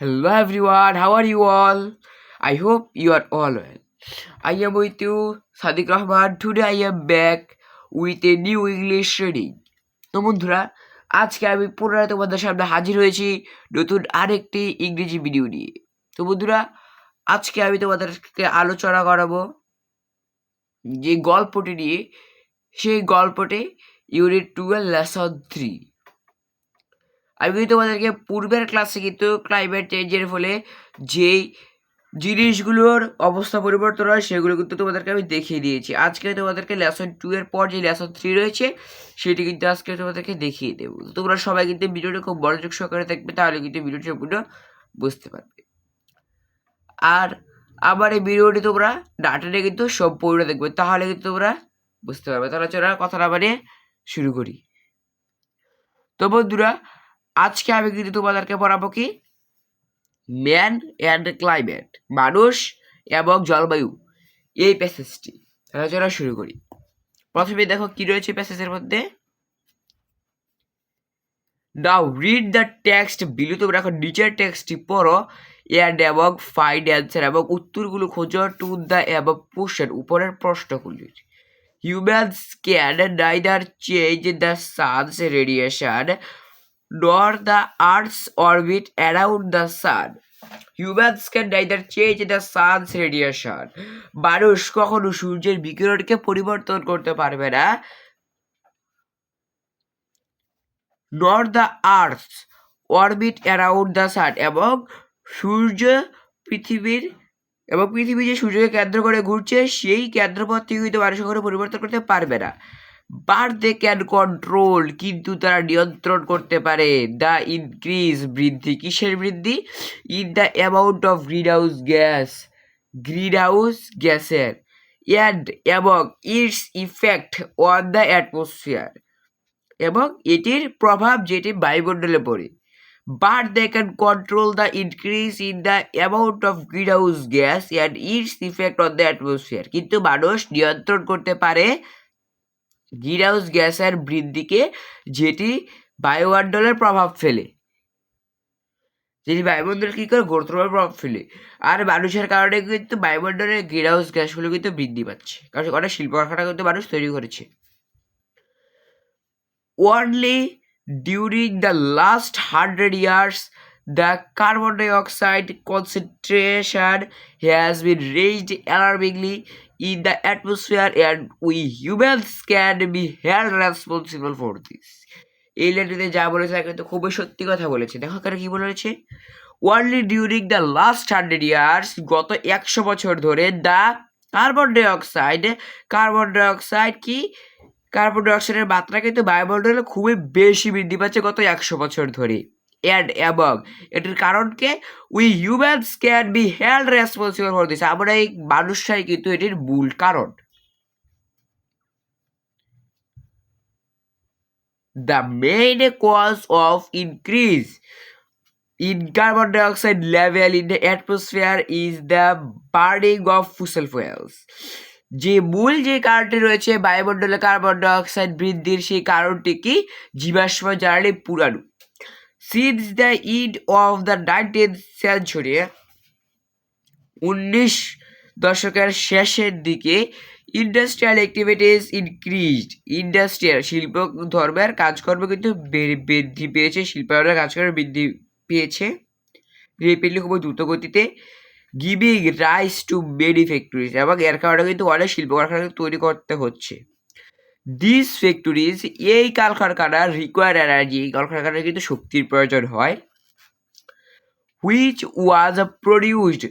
Hello everyone, how are you all? I hope you are all well. I am with you, Sadiq Rahman. Today I am back with a new English reading. তো বন্ধুরা আজকে আমি পুনরায় তোমাদের সামনে হাজির হয়েছি নতুন আরেকটি ইংরেজি ভিডিও নিয়ে তো বন্ধুরা আজকে আমি তোমাদেরকে আলোচনা করাবো যে গল্পটি নিয়ে সেই গল্পটি ইউনিট টুয়েলভ লেসন থ্রি আমি কিন্তু তোমাদেরকে পূর্বের ক্লাসে কিন্তু ক্লাইমেট চেঞ্জের ফলে যেই জিনিসগুলোর অবস্থা পরিবর্তন হয়, সেগুলো কিন্তু তোমাদেরকে আমি দেখিয়ে দিয়েছি। আজকে তোমাদেরকে লেসন টু এর পর যে লেসন থ্রি রয়েছে, সেটি কিন্তু আজকে তোমাদেরকে দেখিয়ে দেবো। তোমরা সবাই কিন্তু ভিডিওটা খুব মনোযোগ সহকারে দেখবে, তাহলে কিন্তু ভিডিওটি সম্পূর্ণ বুঝতে পারবে। আর আবার এই ভিডিওটি তোমরা ডাটাটা কিন্তু সম্পূর্ণ দেখবে, তাহলে কিন্তু তোমরা বুঝতে পারবে। তাহলে চলো আর কথা না বানিয়ে শুরু করি। তো বন্ধুরা আজকে আমি কিন্তু তোমাদেরকে পড়াবো কি? ম্যান অ্যান্ড ক্লাইমেট মানুষ এবং জলবায়ু, এই প্যাসেজটি আলোচনা শুরু করি। প্রথমে দেখো কি রয়েছে প্যাসেজের মধ্যে? নাও রিড দ্য টেক্সট বিলু তোমরা এখন নিচের টেক্সটটি পড়ো অ্যান্ড এবং ফাইন্ড অ্যান্সার এবং উত্তরগুলো খোঁজো টু দ্য এবং পোর্শন উপরের প্রশ্নগুলির। Humans can neither change the sun's radiation nor the Earth's orbit around the sun. Humans can neither change the sun's radiation. মানুষ কখনো সূর্যের বিকিরণকে পরিবর্তন করতে পারবে না nor the earth orbit around the sun এবং সূর্য পৃথিবীর এবং পৃথিবী যে সূর্যকে কেন্দ্র করে ঘুরছে, সেই কেন্দ্রপথ থেকে কিন্তু মানুষ কখনো পরিবর্তন করতে পারবে না দে ক্যান কন্ট্রোল, কিন্তু তারা নিয়ন্ত্রণ করতে পারে। দ্য ইনক্রিজ বৃদ্ধি, কিসের বৃদ্ধি? In the amount of greenhouse gas greenhouse গ্যাসের, অ্যান্ড এবং its effect on the atmosphere, এবং এটির প্রভাব যেটি বায়ুমণ্ডলে পড়ে। But they can control the increase in the amount of greenhouse gas and its effect on the atmosphere, কিন্তু মানুষ নিয়ন্ত্রণ করতে পারে গ্রিনহাউস গ্যাসের বৃদ্ধিকে যেটি বায়ুমণ্ডলের প্রভাব ফেলে। যেটি বায়ুমণ্ডল কী করে? গুরুত্বপূর্ণ প্রভাব ফেলে। আর মানুষের কারণে কিন্তু বায়ুমণ্ডলের গ্রিনহাউস গ্যাসগুলো কিন্তু বৃদ্ধি পাচ্ছে। কারণ অনেক শিল্প কারখানা কিন্তু মানুষ তৈরি করেছে। Only during the last hundred years the carbon dioxide concentration has been raised alarmingly in the atmosphere and we humans can be held responsible for this. এই যা বলেছে কিন্তু খুবই সত্যি কথা বলেছে। দেখো এখানে কি বলেছে? Only during the last hundred years গত একশো বছর ধরে the carbon dioxide carbon dioxide কি? কার্বন ডাইঅক্সাইডের মাত্রা কিন্তু বায়ুমণ্ডলে খুবই বেশি বৃদ্ধি পাচ্ছে গত একশো বছর ধরে। অ্যান্ড এবং এটির কারণকে we humans can be held responsible for this আমরা এই মানুষরাই কিন্তু এটির মূল কারণ। The main cause of increase in carbon dioxide level in the atmosphere is the burning of fossil fuels. যে মূল যে কারণটি রয়েছে, বায়ুমণ্ডলে কার্বন ডাইঅক্সাইড বৃদ্ধির সেই কারণটি কি? জীবাশ্ম জ্বালানি পুরানো। Since the end of the nineteen century উনিশ দশকের শেষের দিকে ইন্ডাস্ট্রিয়াল অ্যাক্টিভিটিস ইনক্রিজড ইন্ডাস্ট্রিয়াল শিল্প ধর্মের কাজকর্ম কিন্তু বৃদ্ধি পেয়েছে, শিল্পায়নের কাজকর্ম বৃদ্ধি পেয়েছে। রেপিডলি খুবই দ্রুত giving rise to many factories এবং এর কারণে কিন্তু অনেক শিল্প কারখানা তৈরি করতে হচ্ছে। দিস ফ্যাক্টরিজ এই কলকারখানার রিকোয়ার এনার্জি এই কলকারখানার কিন্তু শক্তির প্রয়োজন হয় which was produced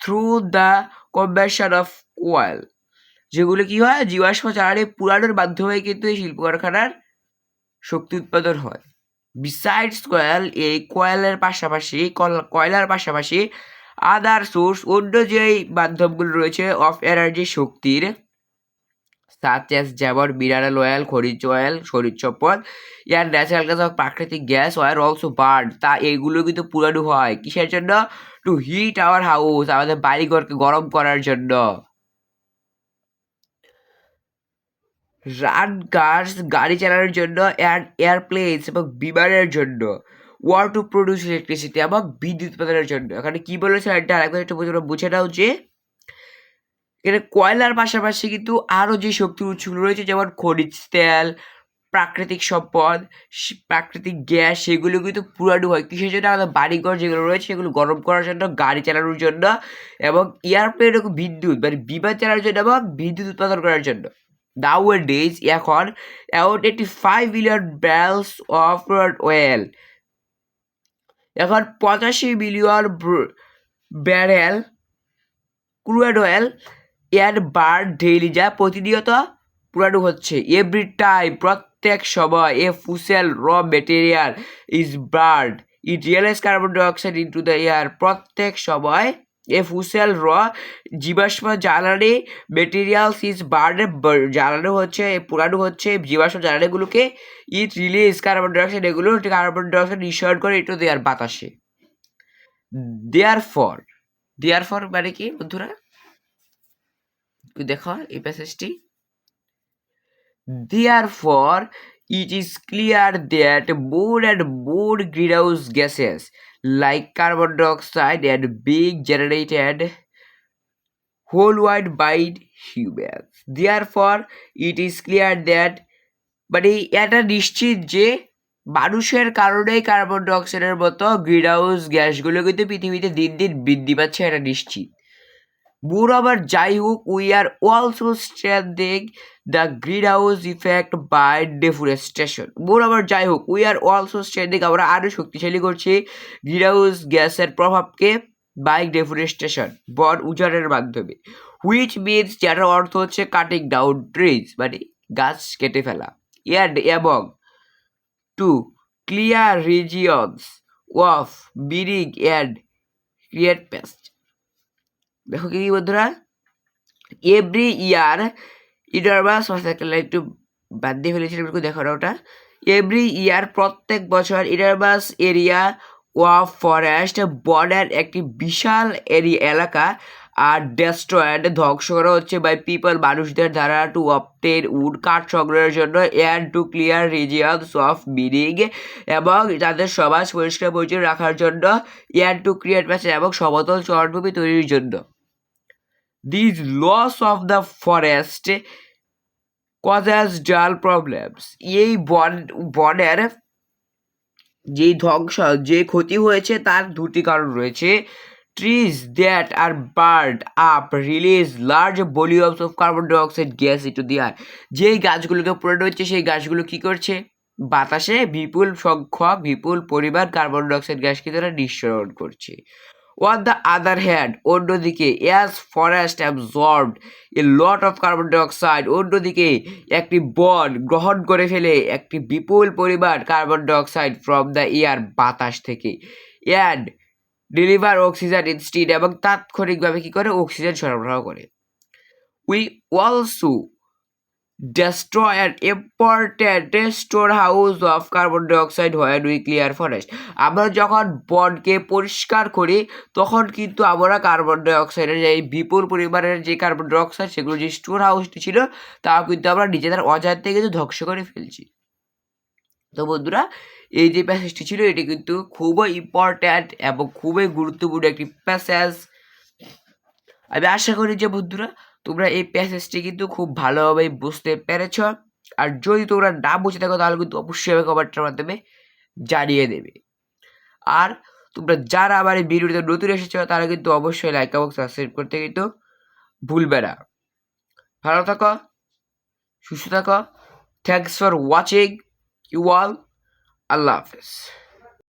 through the combustion of coal যেগুলো কি হয়? জীবাশ্ম জ্বালানি পুরানোর মাধ্যমে কিন্তু এই শিল্প কারখানার শক্তি উৎপাদন হয়। বিসাইডস কয়েল এই কয়েলের পাশাপাশি কয়লার পাশাপাশি আদার সোর্স অন্য যেই মাধ্যমগুলো রয়েছে অফ এনার্জি শক্তির সাচেস যেমন মিনারেল অয়েল খনিজ অয়েল খনিজ সম্পদ ইয়ার ন্যাচারাল গ্যাস অফ প্রাকৃতিক গ্যাস অয়েল অলসো বার্ন তা এগুলো কিন্তু পুরানো হয়। কিসের জন্য? টু হিট আওয়ার হাউস আমাদের বাড়িঘরকে গরম করার জন্য। রান কার্স গাড়ি চালানোর জন্য অ্যান্ড এয়ারপ্লেনস এবং বিমানের জন্য। ওয়ার টু প্রডিউস ইলেকট্রিসিটি এবং বিদ্যুৎ উৎপাদনের জন্য। এখানে কী বলেছে? এটা আরেকবার একটু বুঝে নাও যে এখানে কয়লার পাশাপাশি কিন্তু আরও যে শক্তির উৎসগুলো রয়েছে, যেমন খনিজ তেল, প্রাকৃতিক সম্পদ প্রাকৃতিক গ্যাস, সেগুলো কিন্তু পুরানো হয়। কিসের জন্য? আমাদের বাড়িঘর যেগুলো রয়েছে, সেগুলো গরম করার জন্য, গাড়ি চালানোর জন্য এবং এয়ারপ্লেন বিদ্যুৎ মানে বিমান চালানোর জন্য এবং বিদ্যুৎ উৎপাদন করার জন্য। নাও ডেজ এখন about eighty five million barrels of oil এখন পঁচাশি million barrel crude oil are burned daily যা প্রতিনিয়ত পুরানো হচ্ছে। এভরি টাইম, প্রত্যেক সময় a fossil raw material is burned it release carbon dioxide into the air. প্রত্যেক সময় এ ফুসেল র জীবাশ্ম জ্বালানি মেটেরিয়ালস ইজ বার্ড জ্বালানো হচ্ছে, পুরানো হচ্ছে, জীবাশ্ম জ্বালানিগুলোকে ইট রিলিজ কার্বন ডাইঅক্সাইড, এগুলো কার্বন ডাইঅক্সাইড নিঃসরণ করে ইন্টু দেয়ার বাতাসে। দেয়ার ফর দেয়ার ফর মানে কি বন্ধুরা? দেখো এই প্যাসেজটি Therefore, it is clear that more and more greenhouse gases like carbon dioxide and being generated worldwide by humans. Therefore, it is clear that মানে এটা নিশ্চিত যে মানুষের কারণেই কার্বন ডাইঅক্সাইডের মতো গ্রিন হাউস গ্যাসগুলো কিন্তু পৃথিবীতে দিন দিন বৃদ্ধি পাচ্ছে এটা নিশ্চিত Moreover, are also strengthening the greenhouse effect by deforestation moreover যাই হোক উই আর অলসো স্ট্রেন্থিং আমরা আরও শক্তিশালী করছি গ্রিন হাউস গ্যাসের প্রভাবকে বাই ডেফোরেস্টেশন বন উজাড়ের মাধ্যমে। হুইচ মিনস যার অর্থ হচ্ছে কাটিং ডাউন ট্রিজ মানে গাছ কেটে ফেলা। অ্যান্ড এবং to clear regions of bearing and create pest দেখো কি বন্ধুরা? এভরি ইয়ার ইডারবাস একটু বাদ দিয়ে ফেলেছিলাম একটু দেখো ওটা। এভরি ইয়ার প্রত্যেক বছর ইডারবাস এরিয়া ওয়াফ ফরেস্ট বর্ডার একটি বিশাল এরিয়া এলাকা আর ডেস্ট্রয়েড ধ্বংস করা হচ্ছে বাই পিপল মানুষদের দ্বারা টু অপটেন উড কাঠ সংগ্রহের জন্য or to clear regions of mining এবং তাদের সমাজ পরিষ্কার পরিচ্ছন্ন রাখার জন্য এয়ার টু ক্রিয়েট প্যাসেজ এবং সমতল চরণভূমি তৈরির জন্য। This loss of the forest causes dual problems এই বন বনের যেই ধ্বংস, যে ক্ষতি হয়েছে তার দুটি কারণ রয়েছে। Trees that are burned up release large volumes of carbon dioxide gas into the air যেই গাছগুলোকে পুরানো হচ্ছে, সেই গাছগুলো কি করছে? বাতাসে বিপুল সংখ্যক, বিপুল পরিমাণ কার্বন ডাইঅক্সাইড গ্যাসকে তারা নিঃসরণ করছে। অন দ্য আদার হ্যান্ড অন্যদিকে as forest absorbed a lot of carbon dioxide অন্যদিকে একটি বন গ্রহণ করে ফেলে একটি বিপুল পরিমাণ কার্বন ডাইঅক্সাইড ফ্রম দ্য এয়ার বাতাস থেকে। অ্যান্ড ডেলিভার অক্সিজেন ইনস্টিড এবং তাৎক্ষণিকভাবে কী করে? অক্সিজেন সরবরাহ করে। We also destroy an important storehouse of carbon dioxide when we clear forest. আমরা যখন বনকে পরিষ্কার করি, তখন কিন্তু আমরা কার্বন ডাইঅক্সাইডের যে বিপুল পরিমাণের যে কার্বন ডাইঅক্সাইড সেগুলো যে স্টোর হাউসটি ছিল, তাও কিন্তু আমরা নিজেদের অজান্তে কিন্তু ধ্বংস করে ফেলছি। তো বন্ধুরা, এই যে প্যাসেজটি ছিল, এটি কিন্তু খুবই ইম্পর্ট্যান্ট এবং খুবই গুরুত্বপূর্ণ একটি প্যাসেজ আমি আশা করি যে বন্ধুরা তোমরা এই প্যাসেজটি কিন্তু খুব ভালোভাবে বুঝতে পেরেছ। আর যদি তোমরা না বুঝে থাকো, তাহলে কিন্তু অবশ্যই আমাকে কমেন্টের মাধ্যমে জানিয়ে দেবে। আর তোমরা যারা আবার এই ভিডিওতে নতুন এসেছ, তারা কিন্তু অবশ্যই লাইক এবং সাবস্ক্রাইব করতে কিন্তু ভুলবে না। ভালো থাকো, সুস্থ থাকো। Thanks for watching you all আল্লাহ হাফেজ।